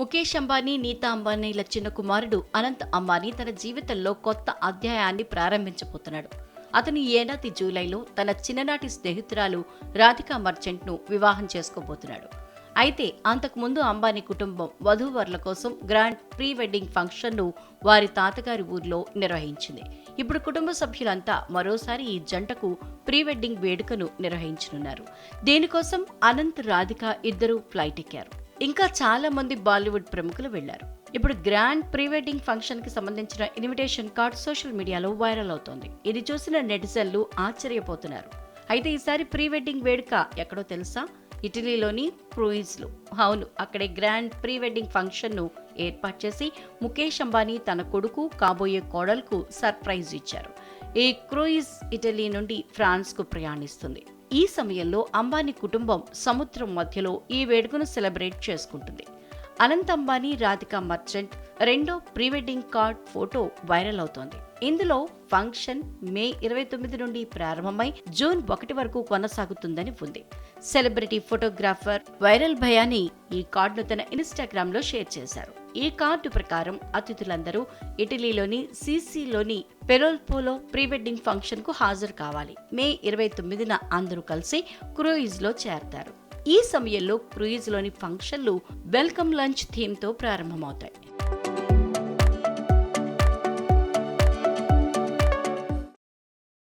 ముఖేష్ అంబానీ నీతా అంబానీల చిన్న కుమారుడు అనంత్ అంబానీ తన జీవితంలో కొత్త అధ్యాయాన్ని ప్రారంభించబోతున్నాడు. అతను ఏడాది జూలైలో తన చిన్ననాటి స్నేహితురాలు రాధికా మర్చెంట్ను వివాహం చేసుకోబోతున్నాడు. అయితే అంతకుముందు అంబానీ కుటుంబం వధూవరుల కోసం గ్రాండ్ ప్రీ వెడ్డింగ్ ఫంక్షన్ను వారి తాతగారి ఊర్లో నిర్వహించింది. ఇప్పుడు కుటుంబ సభ్యులంతా మరోసారి ఈ జంటకు ప్రీ వెడ్డింగ్ వేడుకను నిర్వహించనున్నారు. దీనికోసం అనంత్ రాధిక ఇద్దరూ ఫ్లైట్ ఎక్కారు. ఇంకా చాలా మంది బాలీవుడ్ ప్రముఖులు వెళ్ళారు ఇప్పుడు గ్రాండ్ ప్రీ వెడ్డింగ్ ఫంక్షన్కి సంబంధించిన ఇన్విటేషన్ కార్డ్ సోషల్ మీడియాలో వైరల్ అవుతోంది. ఇది చూసిన నెటిజన్లు ఆశ్చర్యపోతున్నారు. అయితే ఈసారి ప్రీ వెడ్డింగ్ వేడుక ఎక్కడో తెలుసా? ఇటలీలోని క్రూయిజ్లు. అవును అక్కడే గ్రాండ్ ప్రీ వెడ్డింగ్ ఫంక్షన్ను ఏర్పాటు చేసి ముఖేష్ అంబానీ తన కొడుకు కాబోయే కోడలకు సర్ప్రైజ్ ఇచ్చారు. ఈ క్రూయిజ్ ఇటలీ నుండి ఫ్రాన్స్కు ప్రయాణిస్తుంది. ఈ సమయంలో అంబానీ కుటుంబం సముద్రం మధ్యలో ఈ వేడుకను సెలబ్రేట్ చేసుకుంటుంది. అనంత్ అంబానీ రాధిక మర్చెంట్ రెండో pre wedding card photo viral అవుతోంది. ఇందులో ఫంక్షన్ మే ఇరవై తొమ్మిది నుండి ప్రారంభమై జూన్ ఒకటి వరకు కొనసాగుతుందని ఉంది. సెలబ్రిటీ ఫోటోగ్రాఫర్ వైరల్ భయాని ఈ కార్డును తన ఇన్స్టాగ్రామ్లో షేర్ చేశారు. ఈ కార్డు ప్రకారం అతిథులందరూ ఇటలీలోని సిసిలోని పెరోల్పోలో ప్రీ వెడ్డింగ్ ఫంక్షన్కు హాజరు కావాలి. మే ఇరవై తొమ్మిదిన అందరూ కలిసి క్రూయిజ్లో చేరతారు. ఈ సమయంలో క్రూయిజ్లోని ఫంక్షన్లు వెల్కమ్ లంచ్ థీమ్తో ప్రారంభమవుతాయి.